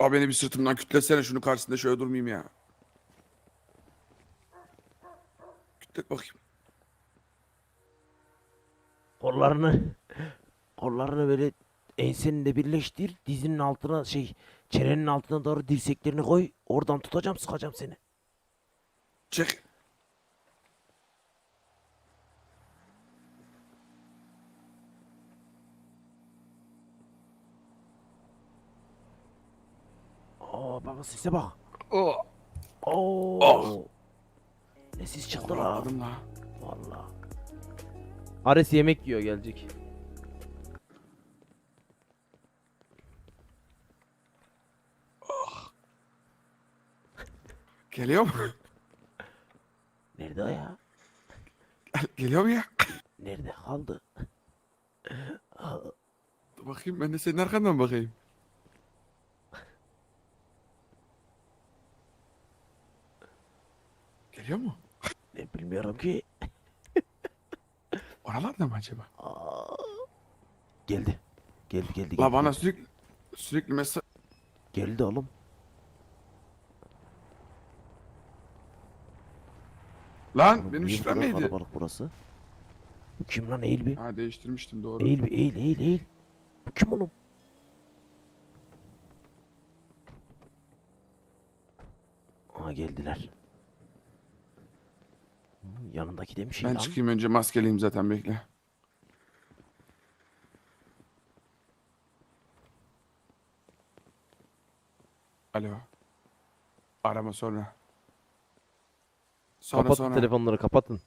Abi beni bir sırtımdan kütlesene şunu karşısında şöyle durmayayım ya. Kütlet bakayım. Kollarını kollarını böyle enseninde birleştir. Dizinin altına şey çenenin altına doğru dirseklerini koy. Oradan tutacağım sıkacağım seni. Çek. Baba sese bak. Oh. Oo. Oh. Ne ses çıktı lan. Rahatladım la. Valla. Ares yemek yiyor gelecek. Geliyor mu? Nerede o ya? Geliyor mu ya? Nerede kaldı? Dur bakayım ben de senin arkandan bakayım. Geliyor mu? Ne bilmiyorum ki. Oralarda mı acaba? Aa. Geldi. Geldi geldi. La geldi, bana geldi. sürekli sürekli mesaj Geldi oğlum. Lan Oğlum, benim niye bu şifrem kadar neydi? Kalabalık burası. Bu kim lan eğil bir. Ha değiştirmiştim doğru. Eğil bir eğil eğil eğil. Bu kim oğlum? Aa geldiler. Yanındaki de bir şey Ben lan. çıkayım önce maskeliyim zaten bekle. Alo. Arama sonra. Sonra kapatın sonra. telefonları kapatın.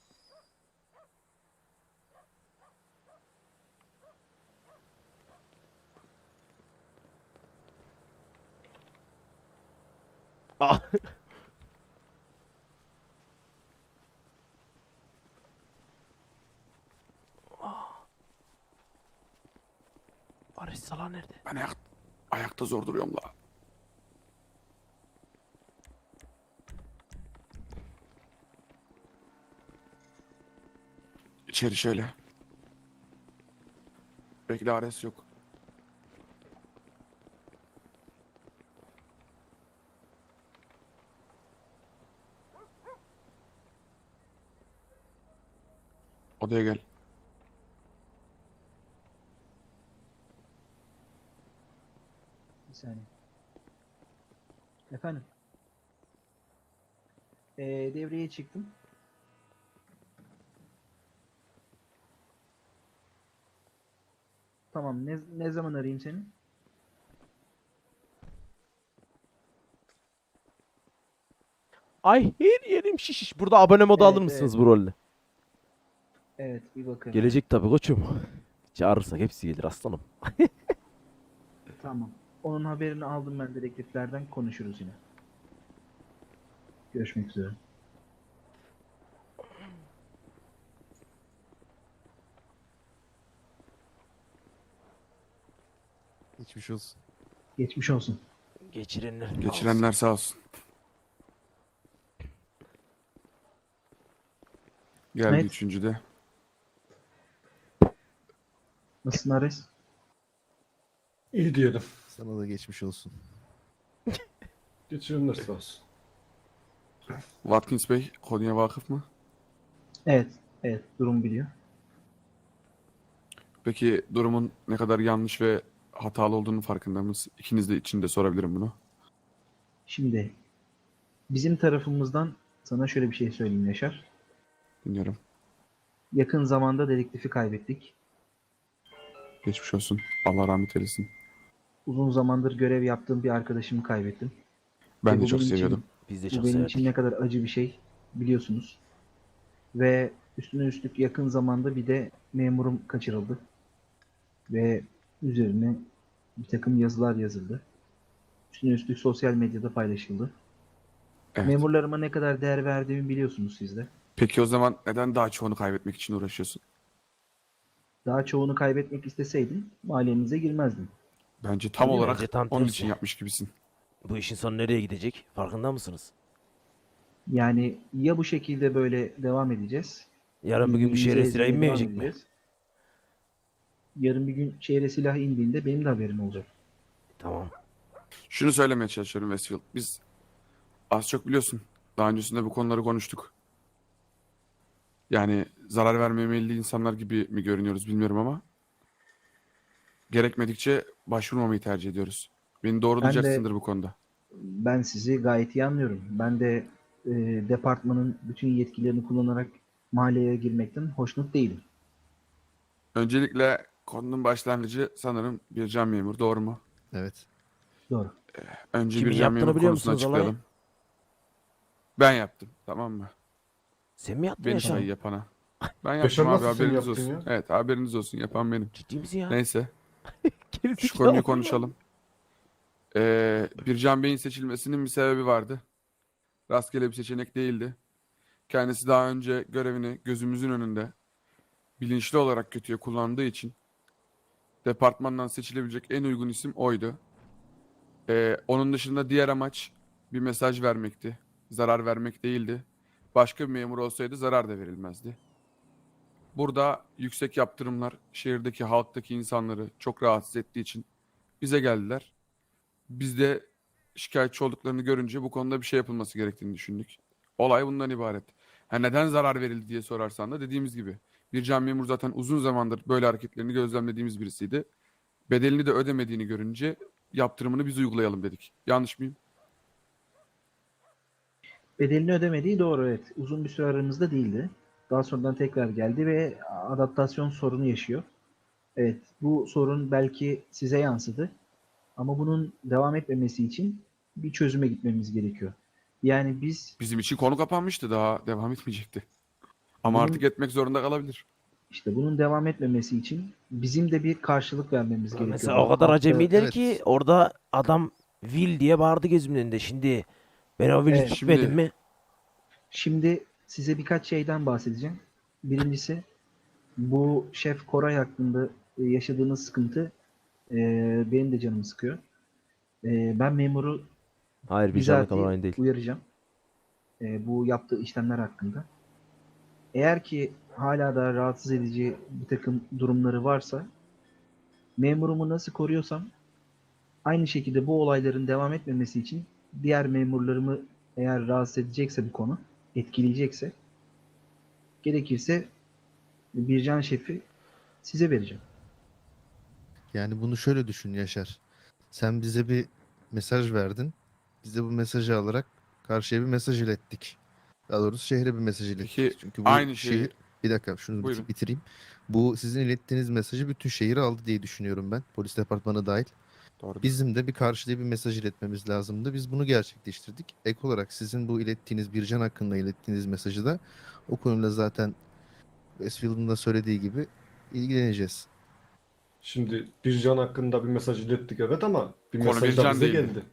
Aa. Sala nerede? Ben ayak, ayakta zor duruyorum la. İçeri şöyle. Bekle Ares yok. Odaya gel. Bir saniye. Efendim. Ee, devreye çıktım. Tamam. Ne, ne zaman arayayım seni? Ay her yerim şişiş. Burada abone modu Evet, alır mısınız evet. bu rolle? Evet, bir bakayım. Gelecek tabii koçum. Çağırırsak hepsi gelir aslanım. Tamam. Onun haberini aldım ben dedektiflerden. Konuşuruz yine. Görüşmek üzere. Geçmiş olsun. Geçmiş olsun. Geçirenler. Geçirenler sağ olsun. Geldi Evet. üçüncü de. Nasılsın Ares? İyi diyelim. Sana da geçmiş olsun. Geçirenler sağ olsun. Watkins Bey konuya vakıf mı? Evet. Evet. Durum biliyor. Peki durumun ne kadar yanlış ve hatalı olduğunu farkında mısınız? İkiniz de içinde sorabilirim bunu. Şimdi bizim tarafımızdan sana şöyle bir şey söyleyeyim Yaşar. Dinliyorum. Yakın zamanda dedektifi kaybettik. Geçmiş olsun. Allah rahmet eylesin. Uzun zamandır görev yaptığım bir arkadaşımı kaybettim. Ben Ve de bu çok benim için- seviyordum. Biz de Bu çok benim severdik. için ne kadar acı bir şey biliyorsunuz. Ve üstüne üstlük yakın zamanda bir de memurum kaçırıldı. Ve üzerine bir takım yazılar yazıldı. Üstüne üstlük sosyal medyada paylaşıldı. Evet. Memurlarıma ne kadar değer verdiğimi biliyorsunuz siz de. Peki o zaman neden daha çoğunu kaybetmek için uğraşıyorsun? Daha çoğunu kaybetmek isteseydim mahallenize girmezdim. Bence tam Bence olarak tam onun tersi. için yapmış gibisin. Bu işin sonu nereye gidecek? Farkında mısınız? Yani ya bu şekilde böyle devam edeceğiz. Yarın bir gün bir birbirimize şehre silah ezmeye devam inmeyecek mi? edeceğiz. Yarın bir gün şehre silah indiğinde benim de haberim olacak. Tamam. Şunu söylemeye çalışıyorum Westfield. Biz az çok biliyorsun. Daha öncesinde bu konuları konuştuk. Yani zarar vermemeli insanlar gibi mi görünüyoruz bilmiyorum ama gerekmedikçe başvurmamayı tercih ediyoruz. Beni Ben doğrulayacaksındır bu konuda. Ben sizi gayet iyi anlıyorum. Ben de e, departmanın bütün yetkilerini kullanarak mahalleye girmekten hoşnut değilim. Öncelikle konunun başlangıcı sanırım bir can memur. Doğru mu? Evet. Doğru. Önce Kimin bir can yaptığını memur biliyor konusunu musunuz olayı? açıklayalım. Ben yaptım. Tamam mı? Sen mi yaptın Beni Yaşar? sayı yapana. Ben Yaşar yaptım abi nasıl sen haberiniz yaptın olsun. ya? Evet haberiniz olsun. Yapan benim. Ciddi misin ya? Neyse. Şu konuyu konuşalım. Ee, Bircan Bey'in seçilmesinin bir sebebi vardı. Rastgele bir seçenek değildi. Kendisi daha önce görevini gözümüzün önünde bilinçli olarak kötüye kullandığı için departmandan seçilebilecek en uygun isim oydu. Ee, onun dışında diğer amaç bir mesaj vermekti. Zarar vermek değildi. Başka bir memur olsaydı zarar da verilmezdi. Burada yüksek yaptırımlar şehirdeki halktaki insanları çok rahatsız ettiği için bize geldiler. Biz de şikayetçi olduklarını görünce bu konuda bir şey yapılması gerektiğini düşündük. Olay bundan ibaret. Ha neden zarar verildi diye sorarsan da dediğimiz gibi bir can memur zaten uzun zamandır böyle hareketlerini gözlemlediğimiz birisiydi. Bedelini de ödemediğini görünce yaptırımını biz uygulayalım dedik. Yanlış mıyım? Bedelini ödemediği doğru evet. Uzun bir süre aramızda değildi. Daha sonradan tekrar geldi ve adaptasyon sorunu yaşıyor. Evet, bu sorun belki size yansıdı. Ama bunun devam etmemesi için bir çözüme gitmemiz gerekiyor. Yani biz Bizim için konu kapanmıştı. Daha devam etmeyecekti. Ama Bunun- artık etmek zorunda kalabilir. işte bunun devam etmemesi için bizim de bir karşılık vermemiz gerekiyor. Mesela o kadar acemiler evet. ki orada adam Will diye bağırdı gözümün önünde. Şimdi ben o Will'i Evet, tutmadım mi? Şimdi size birkaç şeyden bahsedeceğim. Birincisi bu Şef Koray hakkında e, yaşadığınız sıkıntı e, benim de canımı sıkıyor. E, ben memuru Hayır bir canlı aynı değil. uyaracağım. E, bu yaptığı işlemler hakkında. Eğer ki hala da rahatsız edici bir takım durumları varsa memurumu nasıl koruyorsam aynı şekilde bu olayların devam etmemesi için diğer memurlarımı eğer rahatsız edecekse bu konu, etkileyecekse gerekirse Bircan Şef'i size vereceğim. Yani bunu şöyle düşün Yaşar. Sen bize bir mesaj verdin. Biz de bu mesajı alarak karşıya bir mesaj ilettik. Daha doğrusu şehre bir mesaj ilettik. Peki, Çünkü bu aynı şeyi- şehir... Bir dakika şunu Buyurun. bitireyim. Bu sizin ilettiğiniz mesajı bütün şehir aldı diye düşünüyorum ben. Polis departmanı dahil. Doğru. Bizim de bir karşıya bir mesaj iletmemiz lazımdı. Biz bunu gerçekleştirdik. Ek olarak sizin bu ilettiğiniz Bircan hakkında ilettiğiniz mesajı da o konuyla zaten Westfield'ın da söylediği gibi ilgileneceğiz. Şimdi Bircan hakkında bir mesaj ilettik evet ama bir Konu mesaj da Bircan bize geldi.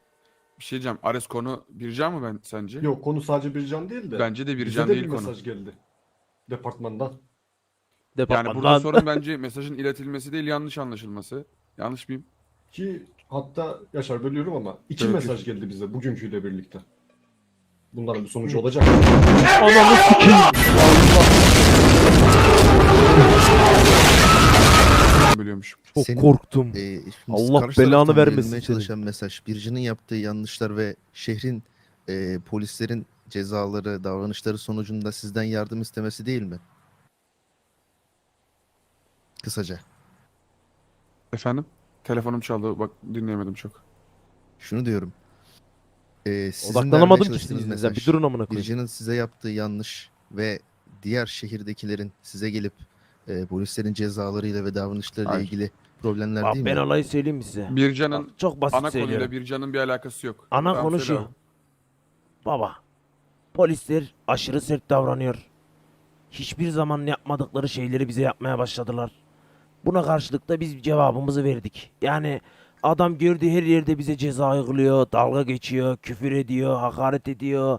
Bir şey diyeceğim. Ares konu Bircan mı ben sence? Yok konu sadece Bircan değil de Bence de bize Bircan de değil bir konu. mesaj geldi. Departmandan. Yani Departmandan burada sorun bence mesajın iletilmesi değil yanlış anlaşılması. Yanlış mıyım? Ki hatta Yaşar bölüyorum ama iki ki. mesaj geldi bize bugünküyle birlikte. Bunların bir sonucu olacak. Ananı sikeyim. Bölüyormuşum. Çok Senin- korktum. Şimdi Allah karşı belanı taraftan vermesin verilmeye çalışan mesaj, Bircan'ın yaptığı yanlışlar ve şehrin e, polislerin cezaları, davranışları sonucunda sizden yardım istemesi değil mi? Kısaca. Efendim? Telefonum çaldı. Bak dinleyemedim çok. Şunu diyorum. Ee, sizin Odaklanamadım vermeye ki çalıştığınız. Bir durun amına koyayım. Bircan'ın size yaptığı yanlış ve diğer şehirdekilerin size gelip e, polislerin cezalarıyla ve davranışlarıyla Hayır. ilgili problemler Bak değil ben mi? olayı söyleyeyim mi size? Bircan'ın Bak, çok basit ana söylüyorum. konuyla Bircan'ın bir alakası yok. Ana Tamam, konu söyle şu. abi. Baba. Polisler aşırı sert davranıyor. Hiçbir zaman yapmadıkları şeyleri bize yapmaya başladılar. Buna karşılık da biz cevabımızı verdik. Yani adam gördüğü her yerde bize ceza uyguluyor, dalga geçiyor, küfür ediyor, hakaret ediyor.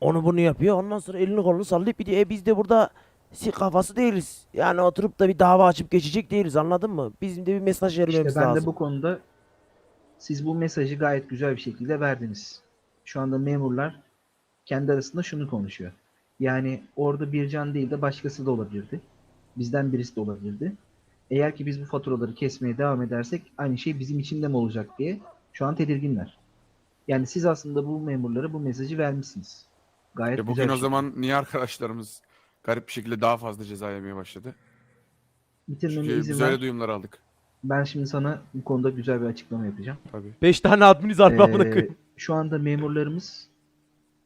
Onu bunu yapıyor. Ondan sonra elini kolunu sallayıp gidiyor. E biz de burada si kafası değiliz. Yani oturup da bir dava açıp geçecek değiliz anladın mı? Bizim de bir mesaj vermemiz İşte ben lazım. de bu konuda siz bu mesajı gayet güzel bir şekilde verdiniz. Şu anda memurlar kendi arasında şunu konuşuyor. Yani orada Bircan değil de başkası da olabilirdi. Bizden birisi de olabilirdi. Eğer ki biz bu faturaları kesmeye devam edersek aynı şey bizim için de mi olacak diye Şu an tedirginler. Yani siz aslında bu memurlara bu mesajı vermişsiniz. Gayet E güzel bugün o bir şey. zaman niye arkadaşlarımız garip bir şekilde daha fazla ceza yemeye başladı? Bitirmeme Çünkü izin biz ver. duyumlar aldık. Ben şimdi sana bu konuda güzel bir açıklama yapacağım. Tabii. 5 tane adminiz var amına Ee, koyayım. şu anda memurlarımız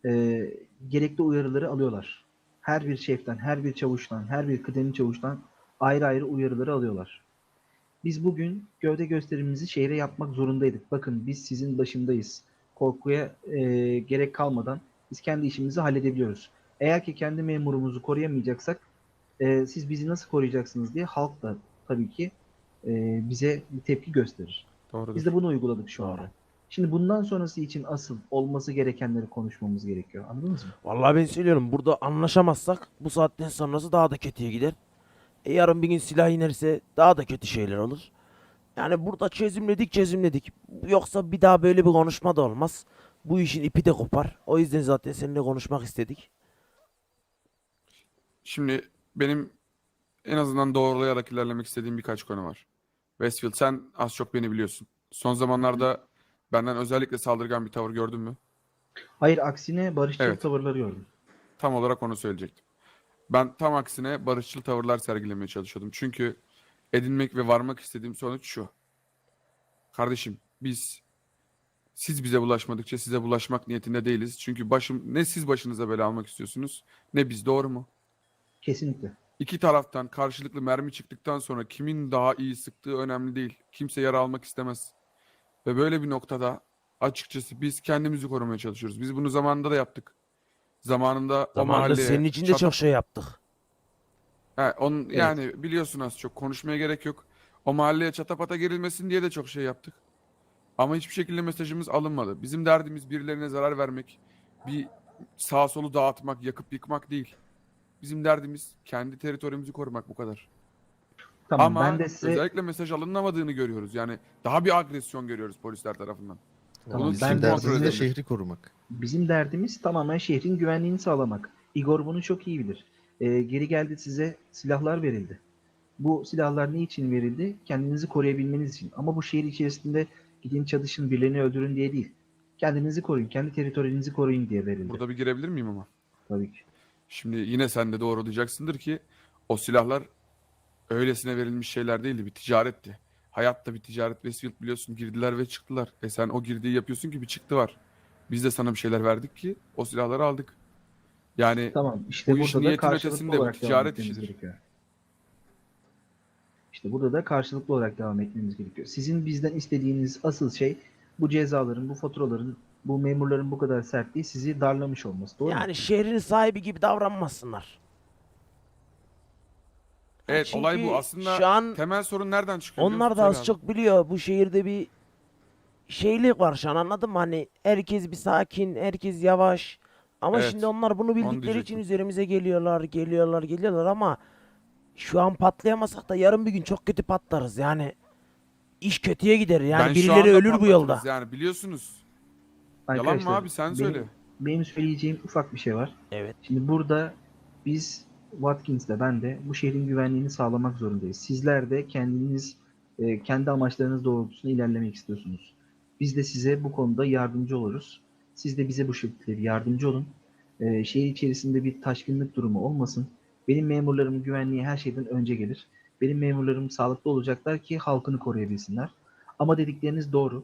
e, gerekli uyarıları alıyorlar. Her bir şeften, her bir çavuştan, her bir kıdemli çavuştan ayrı ayrı uyarıları alıyorlar. Biz bugün gövde gösterimimizi şehre yapmak zorundaydık. Bakın biz sizin başındayız. Korkuya e, gerek kalmadan biz kendi işimizi halledebiliyoruz. Eğer ki kendi memurumuzu koruyamayacaksak e, siz bizi nasıl koruyacaksınız diye halk da tabii ki e, bize bir tepki gösterir. Doğrudur. Biz de bunu uyguladık şu Doğru. anda. Şimdi bundan sonrası için asıl olması gerekenleri konuşmamız gerekiyor. Anladınız mı? Vallahi ben söylüyorum burada anlaşamazsak bu saatten sonrası daha da kötüye gider. E yarın bir gün silah inerse daha da kötü şeyler olur. Yani burada çözümledik çözümledik. Yoksa bir daha böyle bir konuşma da olmaz. Bu işin ipi de kopar. O yüzden zaten seninle konuşmak istedik. Şimdi benim en azından doğrulayarak ilerlemek istediğim birkaç konu var. Westfield sen az çok beni biliyorsun. Son zamanlarda benden özellikle saldırgan bir tavır gördün mü? Hayır aksine barışçıl Evet. tavırları gördüm. Tam olarak onu söyleyecektim. Ben tam aksine barışçıl tavırlar sergilemeye çalışıyordum. Çünkü edinmek ve varmak istediğim sonuç şu. Kardeşim biz siz bize bulaşmadıkça size bulaşmak niyetinde değiliz. Çünkü başım ne siz başınıza bela almak istiyorsunuz ne biz doğru mu? Kesinlikle. İki taraftan karşılıklı mermi çıktıktan sonra kimin daha iyi sıktığı önemli değil. Kimse yara almak istemez. Ve böyle bir noktada açıkçası biz kendimizi korumaya çalışıyoruz. Biz bunu zamanında da yaptık. Zamanında o Zamanında mahalleye senin için de çata- çok şey yaptık. He, onun, yani biliyorsun az çok konuşmaya gerek yok. O mahalleye çatapata gerilmesin diye de çok şey yaptık. Ama hiçbir şekilde mesajımız alınmadı. Bizim derdimiz birilerine zarar vermek, bir sağ solu dağıtmak, yakıp yıkmak değil. Bizim derdimiz kendi teritorimizi korumak bu kadar. Tamam Ama ben de size özellikle mesaj alınmadığını görüyoruz. Yani daha bir agresyon görüyoruz polisler tarafından. Tamam, ben kim kontrol derdimiz de şehri korumak. bizim derdimiz tamamen şehrin güvenliğini sağlamak. Igor bunu çok iyi bilir. Ee, geri geldi size silahlar verildi. Bu silahlar ne için verildi? Kendinizi koruyabilmeniz için. Ama bu şehir içerisinde gidin çatışın birilerini öldürün diye değil. Kendinizi koruyun, kendi teritorinizi koruyun diye verildi. Burada bir girebilir miyim ama? Tabii ki. Şimdi yine sen de doğrulayacaksındır ki o silahlar öylesine verilmiş şeyler değildi. Bir ticaretti. Hayat da bir ticaret. Westfield biliyorsun girdiler ve çıktılar. E sen o girdiği yapıyorsun ki bir çıktı var. Biz de sana bir şeyler verdik ki o silahları aldık. Yani Tamam işte Bu iş burada da niyetin karşılıklı ötesinde, bu olarak devam ticaret etmemiz işidir. gerekiyor. İşte burada da karşılıklı olarak devam etmemiz gerekiyor. Sizin bizden istediğiniz asıl şey bu cezaların, bu faturaların, bu memurların bu kadar sertliği sizi darlamış olması. Doğru mu? Yani şehrin sahibi gibi davranmasınlar. Evet Çünkü olay bu. Aslında şu an temel sorun nereden çıkıyor? biliyor onlar musun? da az çok biliyor. Bu şehirde bir şeylik var şu an anladın mı? Hani herkes bir sakin, herkes yavaş. Ama Evet, şimdi onlar bunu bildikleri için diyecektim. üzerimize geliyorlar, geliyorlar, geliyorlar ama şu an patlayamasak da yarın bir gün çok kötü patlarız. Yani iş kötüye gider. Yani Ben şu birileri anda ölür bu patlatırız yolda. Yani biliyorsunuz. Yalan Arkadaşlar, mı abi sen benim- söyle. Benim söyleyeceğim ufak bir şey var. Evet. Şimdi burada biz Watkins'le ben de bu şehrin güvenliğini sağlamak zorundayız. Sizler de kendiniz e, kendi amaçlarınız doğrultusunda ilerlemek istiyorsunuz. Biz de size bu konuda yardımcı oluruz. Siz de bize bu şekilde yardımcı olun. E, şehir içerisinde bir taşkınlık durumu olmasın. Benim memurlarımın güvenliği her şeyden önce gelir. Benim memurlarım sağlıklı olacaklar ki halkını koruyabilsinler. Ama dedikleriniz doğru.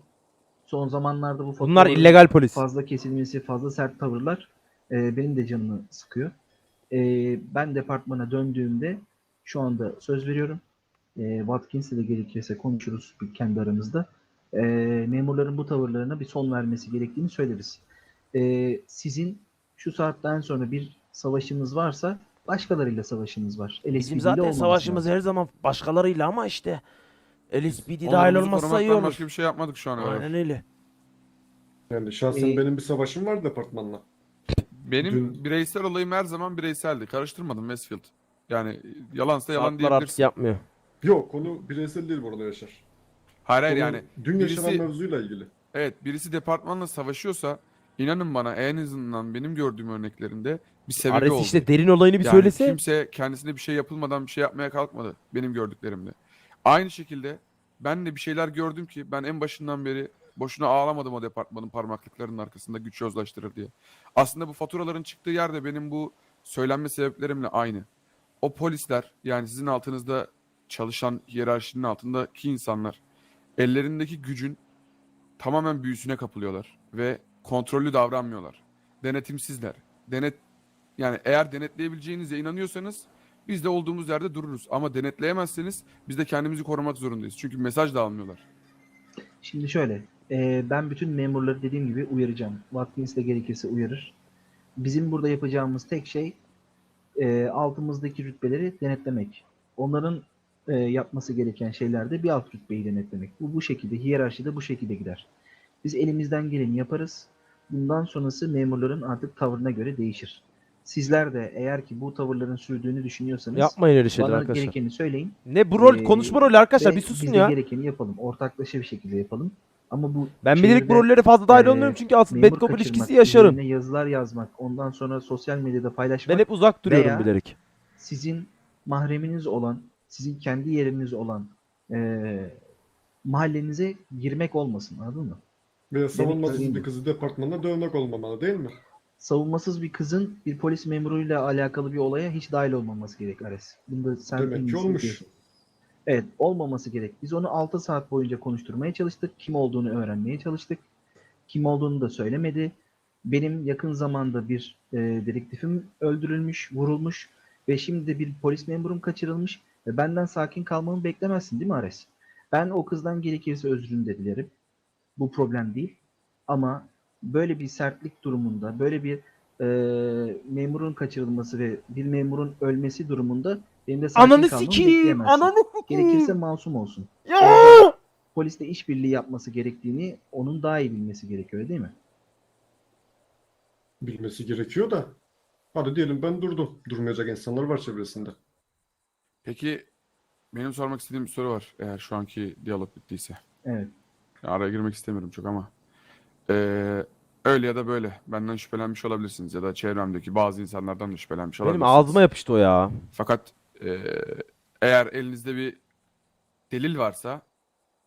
Son zamanlarda bu Bunlar illegal polis. fazla kesilmesi, fazla sert tavırlar e, benim de canımı sıkıyor. E, ben departmana döndüğümde şu anda söz veriyorum. E, Watkins'le de gerekirse konuşuruz bir- kendi aramızda. E, memurların bu tavırlarına bir son vermesi gerektiğini söyleriz. E, sizin şu saatten sonra bir savaşınız varsa başkalarıyla savaşınız var. Bizim LSPD 'de zaten savaşımız lazım. her zaman başkalarıyla ama işte LSPD dahil olmazsa iyi olur. başka bir şey yapmadık şu ana kadar. Aynen öyle. Yani şahsen Ee, benim bir savaşım var departmanla. Benim Dün- bireysel olayım her zaman bireyseldi. Karıştırmadım Westfield. Yani yalansa yalan Saatler hapis diyebilirsin. yapmıyor. Yok konu bireysel değil bu arada Yaşar. Hayır hayır Konu yani dün yaşanan birisi- mevzuyla ilgili. evet birisi departmanla savaşıyorsa inanın bana en azından benim gördüğüm örneklerinde bir sebebi Ares oldu. işte derin olayını bir Yani söylese. kimse kendisine bir şey yapılmadan bir şey yapmaya kalkmadı benim gördüklerimde. Aynı şekilde ben de bir şeyler gördüm ki ben en başından beri boşuna ağlamadım o departmanın parmaklıklarının arkasında güç yozlaştırır diye. Aslında bu faturaların çıktığı yerde benim bu söylenme sebeplerimle aynı. O polisler yani sizin altınızda çalışan hiyerarşinin altındaki insanlar ellerindeki gücün tamamen büyüsüne kapılıyorlar ve kontrollü davranmıyorlar. Denetimsizler. Denet yani eğer denetleyebileceğinize inanıyorsanız biz de olduğumuz yerde dururuz. Ama denetleyemezseniz biz de kendimizi korumak zorundayız. Çünkü mesaj da almıyorlar. Şimdi şöyle, e, ben bütün memurları dediğim gibi uyaracağım. Watkins de gerekirse uyarır. Bizim burada yapacağımız tek şey e, altımızdaki rütbeleri denetlemek. Onların e, yapması gereken şeyler de bir alt rütbeyi denetlemek. Bu bu şekilde, hiyerarşide bu şekilde gider. Biz elimizden geleni yaparız. Bundan sonrası memurların artık tavrına göre değişir. Sizler de eğer ki bu tavırların sürdüğünü düşünüyorsanız Yapmayın öyle şeyler bana arkadaşlar. gerekeni söyleyin. Ne bu rol Ee, konuşma rolü arkadaşlar bir susun biz ya. gerekeni yapalım. Ortaklaşa bir şekilde yapalım. Ama bu Ben bilerek bu rollere fazla dahil e, olmuyorum çünkü aslında bad cop ilişkisi yaşarım. yazılar yazmak, ondan sonra sosyal medyada paylaşmak Ben hep uzak duruyorum veya- bilerek. sizin mahreminiz olan, sizin kendi yeriniz olan eee mahallenize girmek olmasın. Anladın mı? Veya savunmasız bir kızı departmanda dövmek olmamalı değil mi? Savunmasız bir kızın bir polis memuruyla alakalı bir olaya hiç dahil olmaması gerek Ares. Bunda sen en Demek ki olmuş. biliyorsun. Evet, olmaması gerek. Biz onu 6 saat boyunca konuşturmaya çalıştık. Kim olduğunu öğrenmeye çalıştık. Kim olduğunu da söylemedi. Benim yakın zamanda bir e, dedektifim öldürülmüş, vurulmuş ve şimdi bir polis memurum kaçırılmış ve benden sakin kalmamı beklemezsin değil mi Ares? Ben o kızdan gerekirse özrünü de dilerim. Bu problem değil. Ama böyle bir sertlik durumunda, böyle bir e, memurun kaçırılması ve bir memurun ölmesi durumunda benim de sakin Ananı kalmamı sikeyim. bekleyemezsin. Ananı sikeyim. Gerekirse masum olsun. Ya! Polisle işbirliği yapması gerektiğini onun daha iyi bilmesi gerekiyor öyle değil mi? Bilmesi gerekiyor da. Hadi diyelim ben durdum. Durmayacak insanlar var çevresinde. Peki benim sormak istediğim bir soru var. Eğer şu anki diyalog bittiyse. Evet. Ya Araya girmek istemiyorum çok ama. Ee, öyle ya da böyle. Benden şüphelenmiş olabilirsiniz. Ya da çevremdeki bazı insanlardan da şüphelenmiş Benim olabilirsiniz. ağzıma yapıştı o ya. Fakat e, eğer elinizde bir delil varsa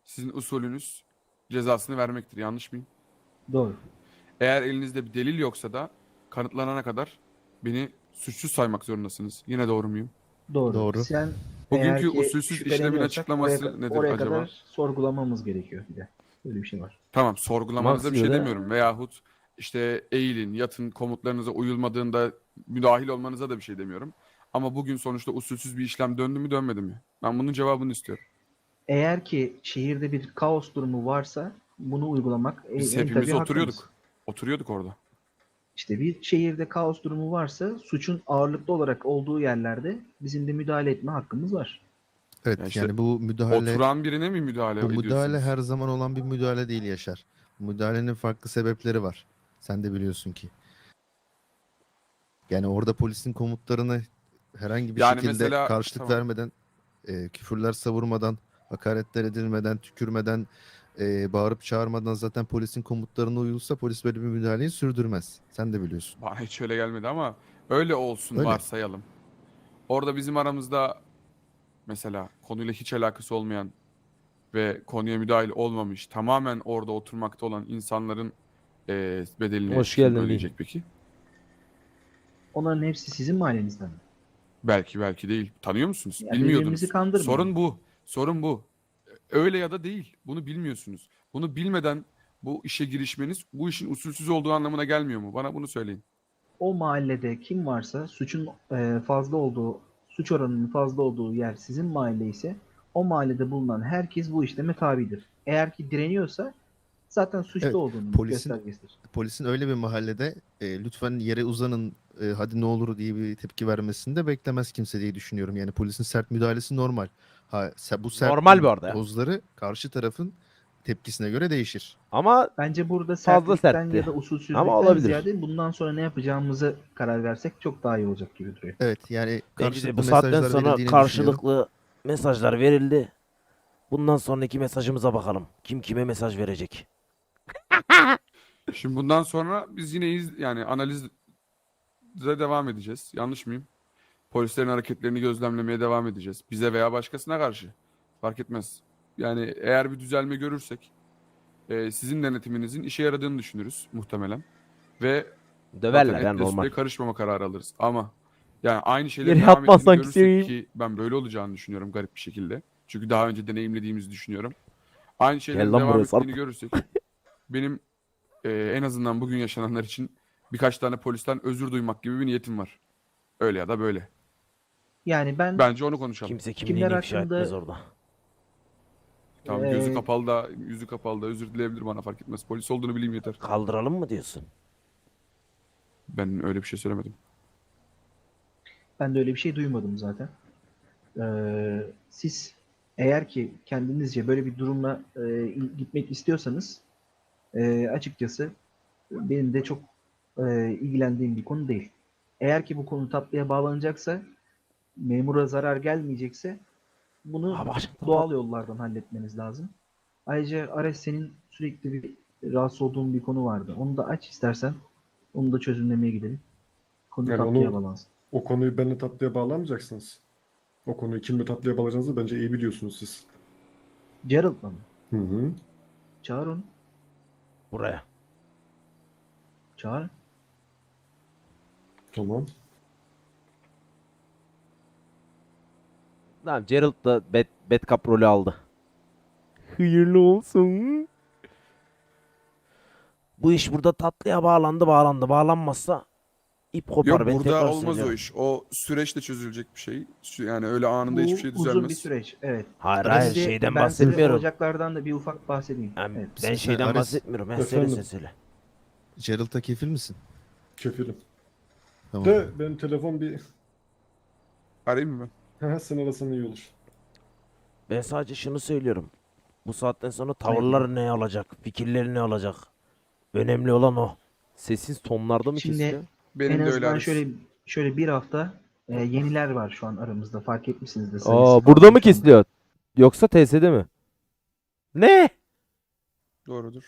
sizin usulünüz cezasını vermektir. Yanlış mıyım? Doğru. Eğer elinizde bir delil yoksa da kanıtlanana kadar beni suçsuz saymak zorundasınız. Yine doğru muyum? Doğru. Doğru. Sen Bugünkü eğer ki usulsüz işlemin şüpheleniyorsak açıklaması oraya, nedir oraya acaba? kadar sorgulamamız gerekiyor bir de. Böyle bir şey var. Tamam, sorgulamanıza bir şey Maksimiyle- demiyorum. Veyahut işte eğilin, yatın, komutlarınıza uyulmadığında müdahil olmanıza da bir şey demiyorum. Ama bugün sonuçta usulsüz bir işlem döndü mü dönmedi mi? Ben bunun cevabını istiyorum. Eğer ki şehirde bir kaos durumu varsa bunu uygulamak en- Biz en hepimiz tabii oturuyorduk. hakkımız. Oturuyorduk orada. İşte bir şehirde kaos durumu varsa suçun ağırlıklı olarak olduğu yerlerde bizim de müdahale etme hakkımız var. Evet Ya işte yani bu müdahale Oturan birine mi müdahale bu ediyorsunuz? müdahale her zaman olan bir müdahale değil Yaşar. Müdahalenin farklı sebepleri var. Sen de biliyorsun ki. Yani orada polisin komutlarını herhangi bir Yani şekilde mesela- karşılık tamam. vermeden, e, küfürler savurmadan, hakaretler edilmeden, tükürmeden, e, bağırıp çağırmadan zaten polisin komutlarına uyulsa polis böyle bir müdahaleyi sürdürmez. Sen de biliyorsun. Bana hiç öyle gelmedi ama öyle olsun Öyle. varsayalım. Orada bizim aramızda mesela konuyla hiç alakası olmayan ve konuya müdahil olmamış, tamamen orada oturmakta olan insanların eee bedelini Hoş kim geldin Lee. ödeyecek peki? Onların hepsi sizin mahallenizden mi? Belki belki değil. Tanıyor musunuz? Yani Bilmiyordunuz. birbirimizi kandırmayın. Sorun bu. Sorun bu. Öyle ya da değil. Bunu bilmiyorsunuz. Bunu bilmeden bu işe girişmeniz bu işin usulsüz olduğu anlamına gelmiyor mu? Bana bunu söyleyin. O mahallede kim varsa suçun e, fazla olduğu, suç oranının fazla olduğu yer sizin mahalle ise o mahallede bulunan herkes bu işleme tabidir. Eğer ki direniyorsa zaten suçlu Evet, olduğunun polisin- göstergesidir. Polisin öyle bir mahallede e, lütfen yere uzanın e, hadi ne olur diye bir tepki vermesini de beklemez kimse diye düşünüyorum. Yani polisin sert müdahalesi normal. Ha, bu sert Normal bu arada ya. dozları karşı tarafın tepkisine göre değişir. Ama Bence burada Fazla sertlikten ya da usulsüzlükten Ama olabilir. ziyade bundan sonra ne yapacağımızı karar versek çok daha iyi olacak gibi duruyor. Evet yani karşılıklı bu saatten sonra karşılıklı mesajlar verildi. Bundan sonraki mesajımıza bakalım. Kim kime mesaj verecek? Şimdi bundan sonra biz yine iz, yani analize devam edeceğiz. Yanlış mıyım? Polislerin hareketlerini gözlemlemeye devam edeceğiz. Bize veya başkasına karşı. Fark etmez. Yani eğer bir düzelme görürsek e, sizin denetiminizin işe yaradığını düşünürüz muhtemelen. Ve Döverler zaten ya etle normal. karışmama kararı alırız. Ama yani aynı şeyleri Geri devam ettiğini görürsek ki ben böyle olacağını düşünüyorum garip bir şekilde. Çünkü daha önce deneyimlediğimizi düşünüyorum. Aynı şeylerin lan devam buraya, ettiğini Sarp. görürsek benim e, en azından bugün yaşananlar için birkaç tane polisten özür duymak gibi bir niyetim var. Öyle ya da böyle. Yani ben Bence onu konuşalım. Kimse kimliğini Kimler ifşa hakkında- etmez orada. Tamam Ee, gözü kapalı da yüzü kapalı da özür dileyebilir bana fark etmez. Polis olduğunu bileyim yeter. Kaldıralım mı diyorsun? Ben öyle bir şey söylemedim. Ben de öyle bir şey duymadım zaten. Ee, siz eğer ki kendinizce böyle bir durumla e, il- gitmek istiyorsanız e, açıkçası benim de çok e, ilgilendiğim bir konu değil. Eğer ki bu konu tatlıya bağlanacaksa memura zarar gelmeyecekse bunu doğal yollardan halletmeniz lazım. Ayrıca Ares senin sürekli bir rahatsız olduğun bir konu vardı. Onu da aç istersen. Onu da çözümlemeye gidelim. Konu Yani tatlıya onu- bağlansın. O konuyu benimle tatlıya bağlamayacaksınız. O konuyu kimle tatlıya bağlayacağınızı bence iyi biliyorsunuz siz. Gerald'la mı? Hı hı. Çağır onu. Buraya. Çağır. Tamam. Tamam Gerald da Bad, Bad Cop rolü aldı. Hayırlı olsun. Bu iş burada tatlıya bağlandı bağlandı. Bağlanmazsa ip kopar. Yok ben burada tekrar olmaz o söylüyorum. iş. O süreçte çözülecek bir şey. Yani öyle anında hiçbir Bu şey uzun düzelmez. bir süreç. Evet. Hayır Ben hayır size- şeyden ben size bahsetmiyorum. olacaklardan da bir ufak bahsedeyim. Yani Evet. ben şeyden Ares- bahsetmiyorum. Ben söyle Efendim? sen söyle. Gerald'a kefil misin? Kefilim. Tamam. De benim telefon bir... Arayayım mı ben? Ha, sen arasan iyi olur. Ben sadece şunu söylüyorum. Bu saatten sonra tavırları ne olacak? Fikirleri ne olacak? Önemli olan o. Sesin sonlarda mı Şimdi- kesiliyor? Benim en de öyle azından Ares. şöyle şöyle bir hafta e, yeniler var şu an aramızda. Fark etmişsinizdir. sayısı Aa burada mı anda. kesiliyor? Yoksa TS'de mi? Ne? Doğrudur.